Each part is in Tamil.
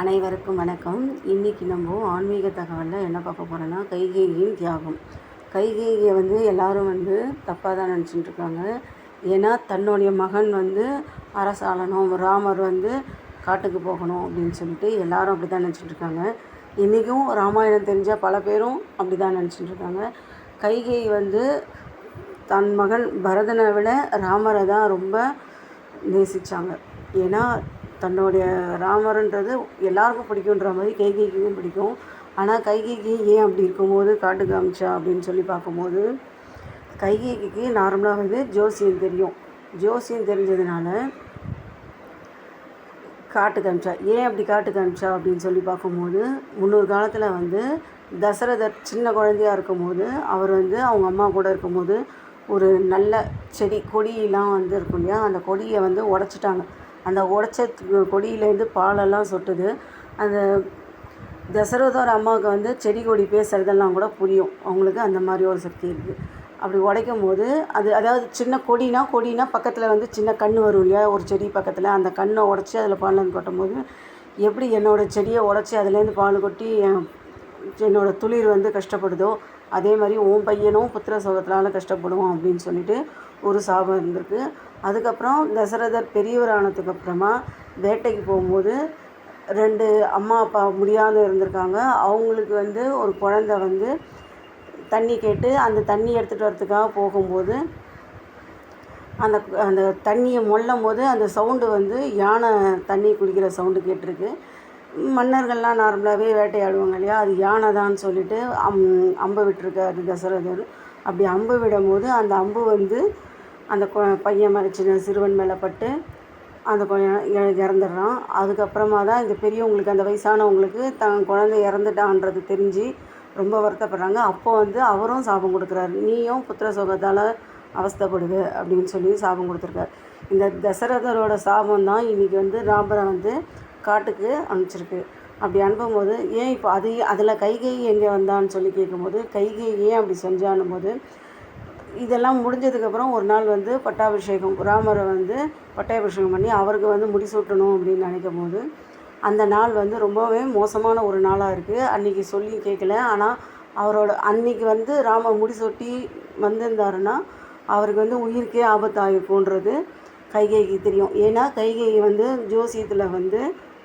அனைவருக்கும் வணக்கம். இன்றைக்கி நம்ம ஆன்மீக தகவலில் என்ன பார்க்க போகிறோன்னா கைகேயியின் தியாகம். கைகேயியை வந்து எல்லோரும் வந்து தப்பாக தான் நினச்சிட்டு இருக்காங்க. ஏன்னா தன்னுடைய மகன் வந்து அரசாளணும் ராமர் வந்து காட்டுக்கு போகணும் அப்படின்னு சொல்லிட்டு எல்லாரும் அப்படி தான் நினச்சிட்டு இருக்காங்க. இன்றைக்கும் ராமாயணம் தெரிஞ்ச பல பேரும் அப்படி தான் நினச்சிட்டு இருக்காங்க. கைகேயி வந்து தன் மகன் பரதனை விட ராமரை தான் ரொம்ப நேசித்தாங்க ஏன்னா தன்னுடைய ராமர்ன்றது எல்லாருக்கும் பிடிக்குன்ற மாதிரி கைகைக்கும் பிடிக்கும். ஆனால் கைகைக்கு ஏன் அப்படி இருக்கும்போது காட்டு காமிச்சா அப்படின்னு சொல்லி பார்க்கும்போது கைகைக்கு நார்மலாக வந்து ஜோசியம் தெரியும். ஜோசியம் தெரிஞ்சதுனால காட்டு காமிச்சா. ஏன் அப்படி காட்டு காமிச்சா அப்படின்னு சொல்லி பார்க்கும்போது முன்னொரு காலத்தில் வந்து தசரதர் சின்ன குழந்தையா இருக்கும்போது அவர் வந்து அவங்க அம்மா கூட இருக்கும்போது ஒரு நல்ல செடி கொடியெலாம் வந்து இருக்கும் இல்லையா? அந்த கொடியை வந்து உடச்சிட்டாங்க. அந்த உடச்ச கொடியிலேருந்து பாலெல்லாம் சொட்டுது. அந்த தசரதோட அம்மாவுக்கு வந்து செடி கொடி பேசுகிறதெல்லாம் கூட புரியும். அவங்களுக்கு அந்த மாதிரி ஒரு சக்தி இருக்குது அப்படி உடைக்கும் போது அது அதாவது சின்ன கொடினா கொடினா பக்கத்தில் வந்து சின்ன கண் வரும் இல்லையா? ஒரு செடி பக்கத்தில். அந்த கண்ணை உடச்சி அதில் பால் கொட்டும் போது எப்படி என்னோடய செடியை உடச்சி அதுலேருந்து பால் கொட்டி என் என்னோடய துளிர் வந்து கஷ்டப்படுதோ அதே மாதிரி உன் பையனும் புத்திர சோகத்தினால கஷ்டப்படுவோம் அப்படின்னு சொல்லிட்டு ஒரு சாபம் இருந்திருக்கு. அதுக்கப்புறம் தசரதர் பெரியவர் ஆனதுக்கு அப்புறமா வேட்டைக்கு போகும்போது ரெண்டு அம்மா அப்பா முடியாத இருந்திருக்காங்க. அவங்களுக்கு வந்து ஒரு குழந்த வந்து தண்ணி கேட்டு அந்த தண்ணி எடுத்துகிட்டு வரத்துக்காக போகும்போது அந்த அந்த தண்ணியை மொள்ளும் போது அந்த சவுண்டு வந்து யானை தண்ணி குடிக்கிற சவுண்டு கேட்டிருக்கு. மன்னர்கள்லாம் நார்மலாகவே வேட்டையாடுவாங்க இல்லையா? அது யானை தான் சொல்லிட்டு அம் அம்பு விட்டுருக்காரு தசரதர். அப்படி அம்பு விடும்போது அந்த அம்பு வந்து அந்த கொ பையன் மேலே சின்ன சிறுவன் மேலே பட்டு அந்த கொ- இறந்துடுறான். அதுக்கப்புறமா தான் இந்த பெரியவங்களுக்கு அந்த வயசானவங்களுக்கு தன் குழந்தை இறந்துட்டான்றது தெரிஞ்சு ரொம்ப வருத்தப்படுறாங்க. அப்போ வந்து அவரும் சாபம் கொடுக்குறாரு. நீயும் புத்திர சோகத்தால் அவஸ்தப்படுது அப்படின்னு சொல்லி சாபம் கொடுத்துருக்காரு. இந்த தசரதரோட சாபம் தான் இன்றைக்கி வந்து ராபரை வந்து காட்டுக்கு அனுப்பிச்சிருக்கு. அப்படி அனுப்பும்போது ஏன் இப்போ அது அதில் கைகை எங்கே வந்தான்னு சொல்லி கேட்கும்போது கைகை ஏன் அப்படி செஞ்சான்னும் போது இதெல்லாம் முடிஞ்சதுக்கப்புறம் ஒரு நாள் வந்து பட்டாபிஷேகம் ராமரை வந்து பட்டாபிஷேகம் பண்ணி அவருக்கு வந்து முடிசூட்டணும் அப்படின்னு நினைக்கும் போது அந்த நாள் வந்து ரொம்பவே மோசமான ஒரு நாளாக இருக்குது அன்றைக்கி சொல்லி கேட்கல. ஆனால் அவரோட அன்னைக்கு வந்து ராமர் முடிசூட்டி வந்திருந்தாருன்னா அவருக்கு வந்து உயிருக்கே ஆபத்தாயிருக்குன்றது கைகைக்கு தெரியும். ஏன்னா கைகை வந்து ஜோசியத்தில் வந்து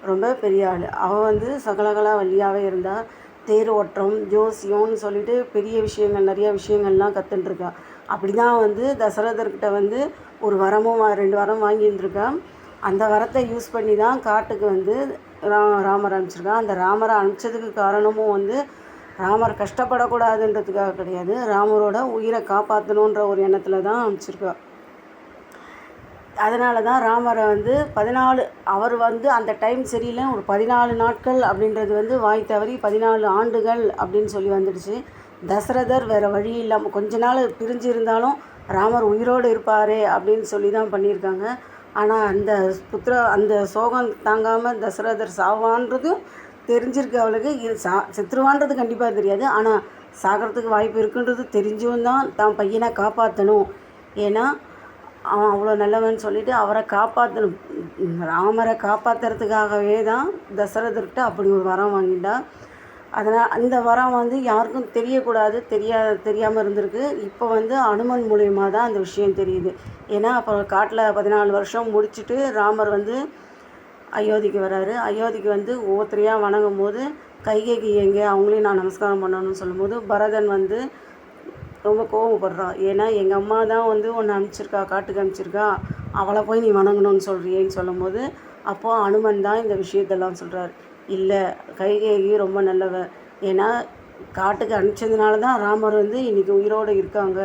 ரொம்ப பெரிய ஆள். அவள் வந்து சகலகலா வழியாகவே இருந்தால் தேர் ஓட்டம் ஜோசியம்னு சொல்லிட்டு பெரிய விஷயங்கள் நிறைய விஷயங்கள்லாம் கற்றுட்டுருக்கா அப்படி தான் வந்து தசரதர்கிட்ட வந்து ஒரு வரமும் ரெண்டு வரம் வாங்கியிருந்துருக்கா அந்த வரத்தை யூஸ் பண்ணி தான் காட்டுக்கு வந்து ரா ராமர் அனுப்பிச்சிருக்கான். அந்த ராமரை அனுப்பிச்சதுக்கு காரணமும் வந்து ராமர் கஷ்டப்படக்கூடாதுன்றதுக்காக கிடையாது. ராமரோட உயிரை காப்பாற்றணுன்ற ஒரு எண்ணத்தில் தான் அனுப்பிச்சிருக்கா. அதனால தான் ராமரை வந்து பதினாலு அவர் வந்து அந்த டைம் சரியில்லை ஒரு பதினாலு நாட்கள் அப்படின்றது வந்து வாய் தவறி பதினாலு ஆண்டுகள் அப்படின்னு சொல்லி வந்துடுச்சு. தசரதர் வேறு வழி இல்லாமல் கொஞ்ச நாள் பிரிஞ்சு இருந்தாலும் ராமர் உயிரோடு இருப்பாரே அப்படின்னு சொல்லி தான் பண்ணியிருக்காங்க. ஆனால் அந்த புத்திர அந்த சோகம் தாங்காமல் தசரதர் சாவான்றதும் தெரிஞ்சிருக்கு அவளுக்கு. இது சா செத்துருவான்றது கண்டிப்பாக தெரியாது. ஆனால் சாகிறதுக்கு வாய்ப்பு இருக்குன்றது தெரிஞ்சும் தான் தான் பையனை காப்பாற்றணும் ஏன்னா அவன் அவ்வளோ நல்லவன் சொல்லிவிட்டு அவரை காப்பாற்றணும் ராமரை காப்பாற்றுறதுக்காகவே தான் தசரதர்கிட்ட அப்படி ஒரு வரம் வாங்கிட்டா. அதனால் அந்த வரம் வந்து யாருக்கும் தெரியக்கூடாது தெரியா தெரியாமல் இருந்திருக்கு. இப்போ வந்து அனுமன் மூலயமா தான் அந்த விஷயம் தெரியுது. ஏன்னா அப்போ காட்டில் பதினாலு வருஷம் முடிச்சுட்டு ராமர் வந்து அயோத்திக்கு வராரு. அயோத்திக்கு வந்து ஒவ்வொருத்தரையாக வணங்கும் போது கைகைக்கு எங்கே அவங்களையும் நான் நமஸ்காரம் பண்ணணும்னு சொல்லும்போது பரதன் வந்து ரொம்ப கோவப்படுறான் ஏன்னா எங்கள் அம்மா தான் வந்து ஒன்று அனுப்பிச்சிருக்கா காட்டுக்கு அனுப்பிச்சிருக்கா அவளை போய் நீ வணங்கணும்னு சொல்கிறியேன்னு சொல்லும்போது அப்போது அனுமன் தான் இந்த விஷயத்தெல்லாம் சொல்கிறார் இல்லை கைகேயி ரொம்ப நல்லவ. ஏன்னா காட்டுக்கு அனுப்பிச்சதுனால தான் ராமர் வந்து இன்றைக்கி உயிரோடு இருக்காங்க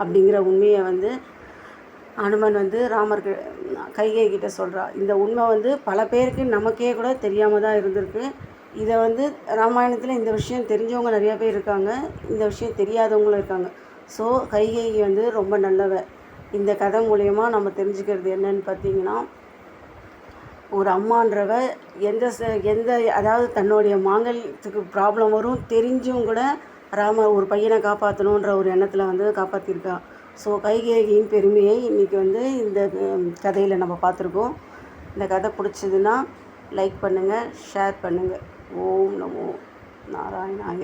அப்படிங்கிற உண்மையை வந்து அனுமன் வந்து ராமர் கைகை கிட்ட சொல்கிறா இந்த உண்மை வந்து பல பேருக்கு நமக்கே கூட தெரியாமல் தான் இருந்திருக்கு. இதை வந்து ராமாயணத்தில் இந்த விஷயம் தெரிஞ்சவங்க நிறையா பேர் இருக்காங்க. இந்த விஷயம் தெரியாதவங்களும் இருக்காங்க. ஸோ கைகை வந்து ரொம்ப நல்லவ. இந்த கதை மூலயமா நம்ம தெரிஞ்சுக்கிறது என்னன்னு பார்த்தீங்கன்னா ஒரு அம்மான்றவ எந்த ச எந்த அதாவது தன்னுடைய மாங்கல்யத்துக்கு ப்ராப்ளம் வரும் தெரிஞ்சும் கூட ராம ஒரு பையனை காப்பாற்றணுன்ற ஒரு எண்ணத்தில் வந்து காப்பாற்றிருக்கா ஸோ கைகேயின் பெருமையை இன்றைக்கி வந்து இந்த கதையில் நம்ம பார்த்துருக்கோம். இந்த கதை பிடிச்சதுன்னா லைக் பண்ணுங்கள் ஷேர் பண்ணுங்கள் ஓம் நமோ நாராயணாய.